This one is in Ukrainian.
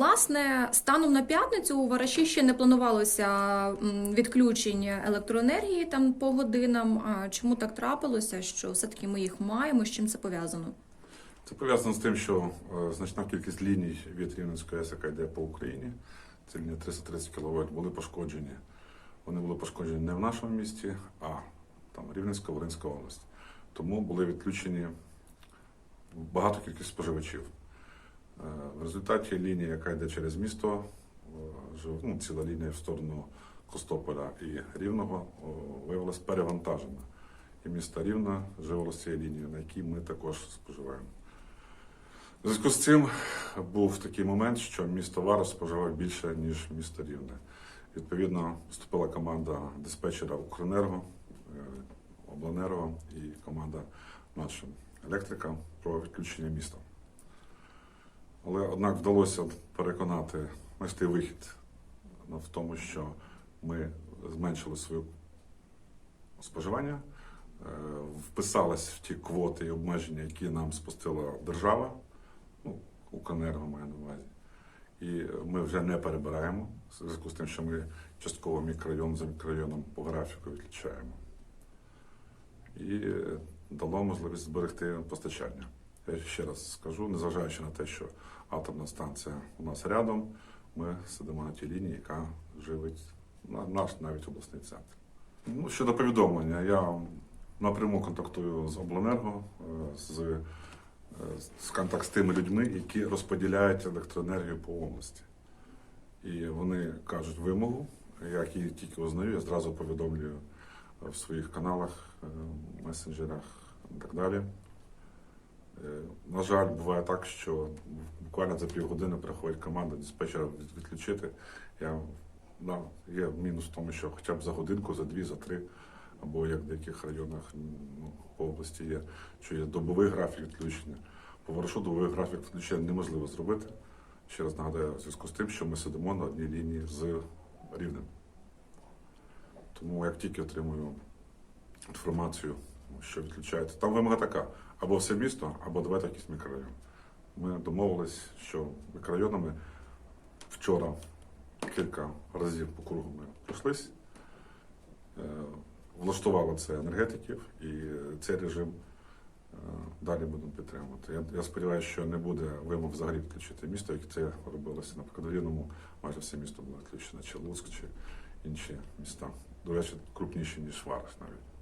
Власне, станом на п'ятницю у Вараші ще не планувалося м, відключення електроенергії там по годинам. Чому так трапилося? Що все-таки ми їх маємо? З чим це пов'язано? Це пов'язано з тим, що е, значна кількість ліній від Рівненської АЕС, яка йде по Україні, це лінія 330 кВт, були пошкоджені. Вони були пошкоджені не в нашому місті, а там Рівненська, Волинська область. Тому були відключені багато кількість споживачів. Е, В результаті лінія, яка йде через місто, е, ну, ціла лінія в сторону Костополя і Рівного, о, виявилась перевантажена. І місто Рівна живило з цією лінією, на якій ми також споживаємо. У зв'язку з цим був такий момент, що місто Варос споживав більше, ніж місто Рівне. Відповідно, вступила команда диспетчера Укренерго, е, Обленерго і команда наша електрика про відключення міста. Але однак вдалося переконати знайти вихід ну, в тому, що ми зменшили своє споживання, е, вписались в ті квоти і обмеження, які нам спустила держава, ну, Укренерго має на увазі. І ми вже не перебираємо в зв'язку з тим, що ми частково мікрорайон за мікрорайоном по графіку відключаємо. І е, дало можливість зберегти постачання. Я ще раз скажу, незважаючи на те, що атомна станція у нас рядом, ми сидимо на тій лінії, яка живить на- наш навіть обласний центр. Ну, щодо повідомлення, я напряму контактую з обленерго, е, з, е, з контакт з тими людьми, які розподіляють електроенергію по області. І вони кажуть вимогу. Як її тільки узнаю, я зразу повідомлюю в своїх каналах, е, месенджерах і так далі. Е, На жаль, буває так, що буквально за півгодини приходить команда диспетчера відключити. Я, да, є мінус в тому, що хоча б за годинку, за дві, за три, або як в деяких районах ну, по області є, що є добовий графік відключення. По Ворошу добовий графік відключення неможливо зробити. Ще раз нагадаю, в зв'язку з тим, що ми сидимо на одній лінії з Рівнем. Тому як тільки отримую інформацію, що відключається, там вимога така: або все місто, або давайте якийсь мікрорайон. Ми домовились, що мікрорайонами вчора кілька разів по кругу ми пройшлись, е, влаштували це енергетиків, і цей режим е, далі будемо підтримувати. Я, я сподіваюся, що не буде вимог взагалі відключити місто, як це робилося. Наприклад, в майже все місто було відключено, чи Луцьк, чи інші міста. До речі, крупніші, ніж Вараш навіть.